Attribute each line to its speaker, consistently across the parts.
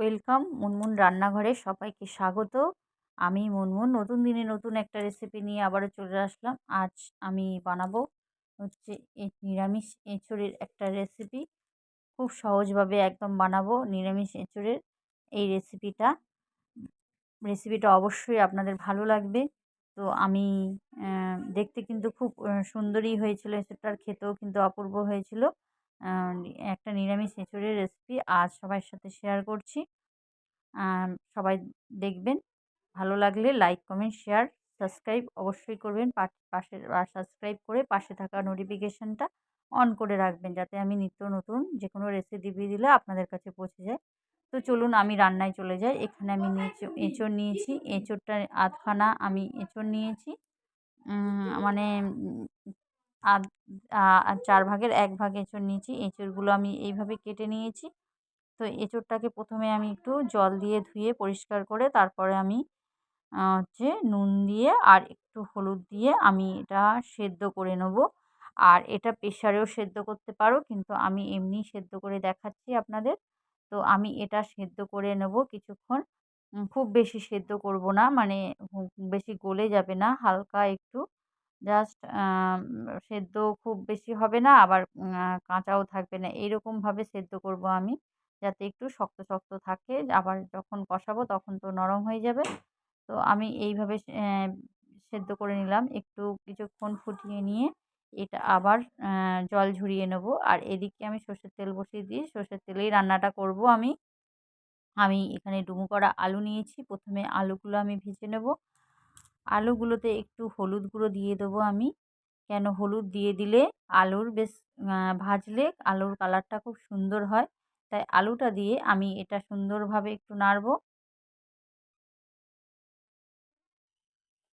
Speaker 1: Welcome. Munmun রান্নাঘরে সবাইকে স্বাগত। আমি মুনমুন। নতুন দিনে নতুন একটা রেসিপি নিয়ে আবারও চলে আসলাম। আজ আমি বানাবো হচ্ছে নিরামিষ এঁচড়ের একটা রেসিপি খুব সহজভাবে একদম বানাবো নিরামিষ এঁচড়ের এই রেসিপিটা রেসিপিটা অবশ্যই আপনাদের ভালো লাগবে। তো আমি দেখতে কিন্তু খুব সুন্দরই হয়েছিল। এঁচড়টার খেতেও কিন্তু অপূর্ব হয়েছিল। একটা নিরামিষ এঁচড়ের রেসিপি আজ সবার সাথে শেয়ার করছি। সবাই দেখবেন, ভালো লাগলে লাইক কমেন্ট শেয়ার সাবস্ক্রাইব অবশ্যই করবেন। পাশে সাবস্ক্রাইব করে পাশে থাকা নোটিফিকেশানটা অন করে রাখবেন যাতে আমি নিত্য নতুন যে কোনো রেসিপি দিলে আপনাদের কাছে পৌঁছে যায়। তো চলুন আমি রান্নায় চলে যাই। এখানে আমি এঁচড় নিয়েছি। এঁচড়টা আধখানা আমি এঁচড় নিয়েছি। মানে আর চার ভাগের এক ভাগ এঁচড় নিয়েছি। এঁচড়গুলো আমি এইভাবে কেটে নিয়েছি। তো এঁচড়টাকে প্রথমে আমি একটু জল দিয়ে ধুয়ে পরিষ্কার করে তারপরে আমি হচ্ছে নুন দিয়ে আর একটু হলুদ দিয়ে আমি এটা সেদ্ধ করে নেব। আর এটা প্রেশারেও সেদ্ধ করতে পারো, কিন্তু আমি এমনি সেদ্ধ করে দেখাচ্ছি আপনাদের। তো আমি এটা সেদ্ধ করে নেব কিছুক্ষণ। খুব বেশি সেদ্ধ করব না মানে বেশি গলে যাবে না, হালকা একটু। জাস্ট সেদ্ধ খুব বেশি হবে না। আবার কাঁচাও থাকবে না। এইরকমভাবে সেদ্ধ করব আমি, যাতে একটু শক্ত শক্ত থাকে। আবার যখন কষাবো তখন তো নরম হয়ে যাবে। তো আমি এইভাবে সেদ্ধ করে নিলাম। একটু কিছুক্ষণ ফুটিয়ে নিয়ে এটা আবার জল ঝরিয়ে নেব। আর এদিকে আমি সর্ষের তেল বসিয়ে দিই সর্ষের তেলেই রান্নাটা করব আমি। আমি এখানে ডুমো করা আলু নিয়েছি। প্রথমে আলুগুলো আমি ভেজে নেব। আলুগুলোতে একটু হলুদ গুঁড়ো দিয়ে দেবো আমি। কেন হলুদ দিয়ে দিলে আলুর বেশ ভাজলে আলুর কালারটা খুব সুন্দর হয়। তাই আলুটা দিয়ে আমি এটা সুন্দরভাবে একটু নাড়ব।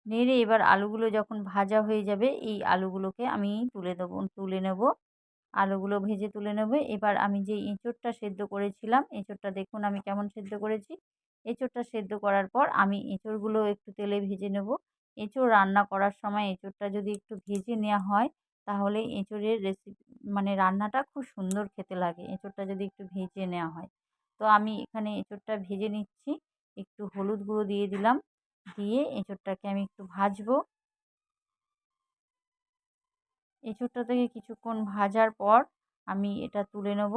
Speaker 1: নেড়ে এবার আলুগুলো যখন ভাজা হয়ে যাবে, এই আলুগুলোকে আমি তুলে দেবো, তুলে নেব। আলুগুলো ভেজে তুলে নেব। এবার আমি যে এঁচোড়টা সেদ্ধ করেছিলাম, এঁচোড়টা দেখুন আমি কেমন সেদ্ধ করেছি। এঁচোড়টা সেদ্ধ করার পর আমি এঁচোড়গুলো একটু তেলে ভেজে নেব। এঁচোড় রান্না করার সময় এঁচোড়টা যদি একটু ভেজে নেওয়া হয়, তাহলে এঁচোড়ের রেসিপি মানে রান্নাটা খুব সুন্দর খেতে লাগে, এঁচোড়টা যদি একটু ভেজে নেওয়া হয়। তো আমি এখানে এঁচোড়টা ভেজে নিচ্ছি, একটু হলুদ গুঁড়ো দিয়ে দিলাম, দিয়ে এঁচোড়টাকে আমি একটু ভাজবো। এঁচোড়টা থেকে কিছুক্ষণ ভাজার পর আমি এটা তুলে নেব।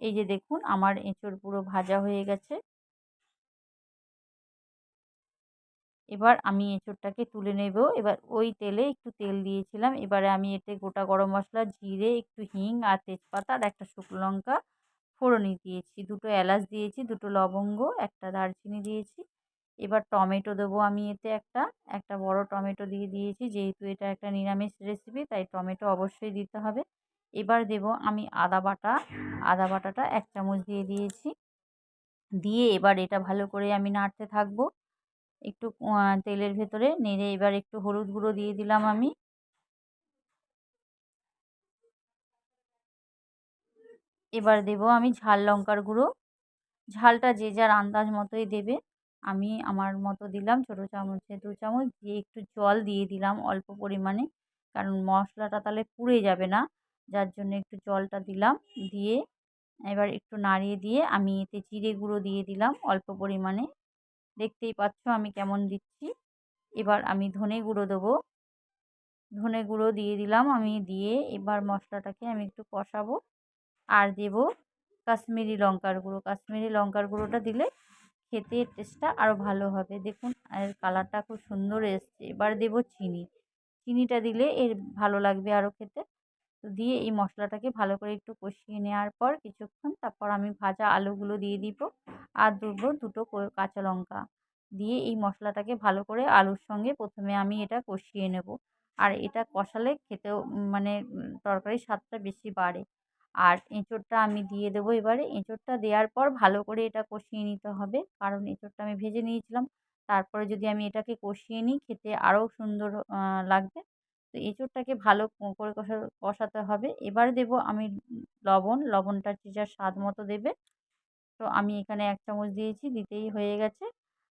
Speaker 1: এই যে দেখুন, আমার এঁচোড় পুরো ভাজা হয়ে গেছে। এবার আমি এঁচোড়টাকে তুলে নেব। এবার ওই তেলে একটু তেল দিয়েছিলাম। এবারে আমি এতে গোটা গরম মশলা, জিরে, একটু হিং আর তেজপাতা আর একটা শুকনো লঙ্কা ফোড়নে দিয়েছি। দুটো এলাচ দিয়েছি, দুটো লবঙ্গ, একটা দারচিনি দিয়েছি। এবার টমেটো দেবো আমি এতে একটা। একটা বড় টমেটো দিয়ে দিয়েছি। যেহেতু এটা একটা নিরামিষ রেসিপি তাই টমেটো অবশ্যই দিতে হবে। এবার দেব আমি আদা বাটা। আদা বাটাটা এক চামচ দিয়ে দিয়েছি। দিয়ে এবার এটা ভালো করে আমি নাড়তে থাকব। একটু তেলের ভেতরে নেড়ে এবার একটু হলুদ গুঁড়ো দিয়ে দিলাম আমি। এবার দেব আমি ঝাল লঙ্কার গুঁড়ো। ঝালটা যে যার আন্দাজ মতোই দেবে। আমি আমার মতো দিলাম ছোটো চামচে দু চামচ দিয়ে একটু জল দিয়ে দিলাম অল্প পরিমাণে। কারণ মশলাটা তাহলে পুড়ে যাবে না। যার জন্য একটু জলটা দিলাম দিয়ে এবার একটু নাড়িয়ে দিয়ে আমি এতে জিরে গুঁড়ো দিয়ে দিলাম অল্প পরিমাণে। দেখতেই পাচ্ছ আমি কেমন দিচ্ছি। এবার আমি ধনে গুঁড়ো দেবো। ধনে গুঁড়ো দিয়ে দিলাম আমি দিয়ে এবার মশলাটাকে আমি একটু কষাবো আর দেব কাশ্মীরি লঙ্কার গুঁড়ো। কাশ্মীরি লঙ্কার গুঁড়োটা দিলে খেতে টেস্টটা আরও ভালো হবে। দেখুন, এর কালারটা খুব সুন্দর এসছে। এবার দেব চিনি। চিনিটা দিলে এর ভালো লাগবে আরও খেতে। তো দিয়ে এই মশলাটাকে ভালো করে একটু কষিয়ে নেওয়ার পর কিছুক্ষণ তারপর আমি ভাজা আলুগুলো দিয়ে দিব। আর দেবো দুটো কাঁচা লঙ্কা। দিয়ে এই মশলাটাকে ভালো করে আলুর সঙ্গে প্রথমে আমি এটা কষিয়ে নেব। আর এটা কষালে খেতেও মানে তরকারির স্বাদটা বেশি বাড়ে। আর এঁচোড়টা আমি দিয়ে দেবো এবারে। এঁচোড়টা দেওয়ার পর ভালো করে এটা কষিয়ে নিতে হবে। কারণ এঁচোড়টা আমি ভেজে নিয়েছিলাম। তারপরে যদি আমি এটাকে কষিয়ে নিই, খেতে আরও সুন্দর লাগবে। তো এঁচোড়টাকে ভালো করে কষা, কষাতে হবে। এবার দেব আমি লবণ, লবণটা যে যার স্বাদ মতো দেবে। তো আমি এখানে এক চামচ দিয়েছি, দিতেই হয়ে গেছে।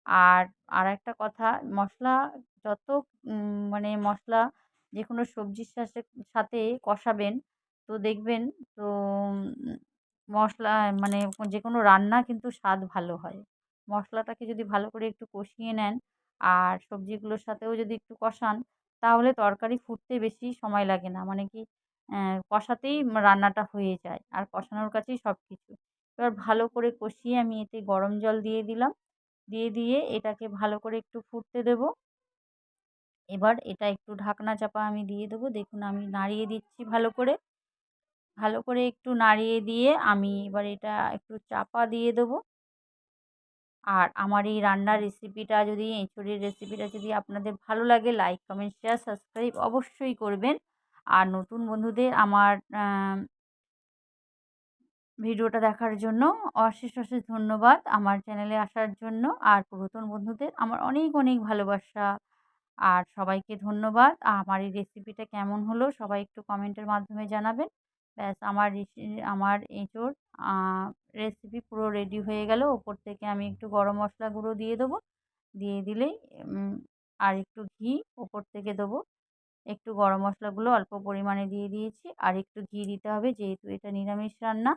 Speaker 1: আর আর একটা কথা, মশলা যত মানে মশলা যে কোনো সবজির সাথে সাথে কষাবেন, তো দেখবেন, তো মশলা মানে যে কোনো রান্না কিন্তু স্বাদ ভালো হয়। মশলাটাকে যদি ভালো করে একটু কষিয়ে নেন, আর সবজিগুলোর সাথেও যদি একটু কষান তাহলে তরকারি ফুটতে বেশি সময় লাগে না। মানে কি কষাতেই রান্নাটা হয়ে যায়, আর কষানোর কাছেই সব কিছু এবার ভালো করে কষিয়ে আমি এতে গরম জল দিয়ে দিলাম। দিয়ে দিয়ে এটাকে ভালো করে একটু ফুটতে দেবো। এবার এটা একটু ঢাকনা চাপা আমি দিয়ে দেবো। দেখুন আমি নাড়িয়ে দিচ্ছি ভালো করে। ভালো করে একটু নাড়িয়ে দিয়ে আমি এবার এটা একটু চাপা দিয়ে দেবো। আর আমার এই রান্নার রেসিপিটা যদি, এঁচুড়ের রেসিপিটা যদি আপনাদের ভালো লাগে লাইক কমেন্ট শেয়ার সাবস্ক্রাইব অবশ্যই করবেন। আর নতুন বন্ধুদের আমার ভিডিওটা দেখার জন্য অশেষ অশেষ ধন্যবাদ আমার চ্যানেলে আসার জন্য। আর পুরাতন বন্ধুদের আমার অনেক অনেক ভালোবাসা। আর সবাইকে ধন্যবাদ। আমার এই রেসিপিটা কেমন হলো সবাই একটু কমেন্টের মাধ্যমে জানাবেন। ব্যাস, আমার আমার এঁচোড় রেসিপি পুরো রেডি হয়ে গেল। ওপর থেকে আমি একটু গরম মশলা গুঁড়ো দিয়ে দেবো। দিয়ে দিলেই আর একটু ঘি ওপর থেকে দেবো। একটু গরম মশলাগুলো অল্প পরিমাণে দিয়ে দিয়েছি। আর একটু ঘি দিতে হবে যেহেতু এটা নিরামিষ রান্না।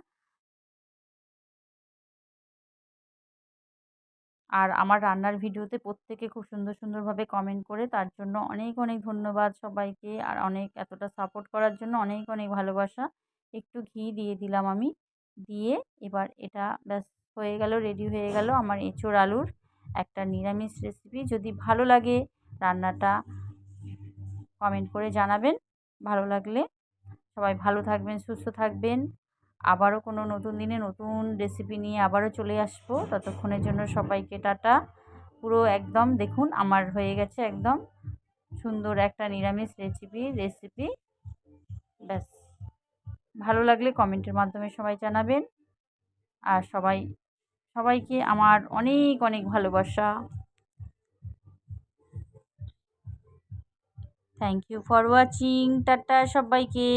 Speaker 1: আর আমার রান্নার ভিডিওতে প্রত্যেকে খুব সুন্দর সুন্দরভাবে কমেন্ট করে। তার জন্য অনেক অনেক ধন্যবাদ সবাইকে। আর অনেক এতটা সাপোর্ট করার জন্য অনেক অনেক ভালোবাসা। একটু ঘি দিয়ে দিলাম আমি। দিয়ে এবার এটা ব্যাস হয়ে গেল রেডি হয়ে গেল আমার এঁচোড় আলুর একটা নিরামিষ রেসিপি যদি ভালো লাগে রান্নাটা কমেন্ট করে জানাবেন, ভালো লাগলে সবাই ভালো থাকবেন, সুস্থ থাকবেন। আবারও কোনো নতুন দিনে নতুন রেসিপি নিয়ে আবারও চলে আসব। ততক্ষণের জন্য সবাইকে টাটা। পুরো একদম দেখুন আমার হয়ে গেছে একদম সুন্দর একটা নিরামিষ রেসিপি রেসিপি ব্যাস। ভালো লাগলে কমেন্টের মাধ্যমে সবাই জানাবেন। আর সবাই, সবাইকে আমার অনেক অনেক ভালোবাসা। Thank you for watching tata সবাইকে।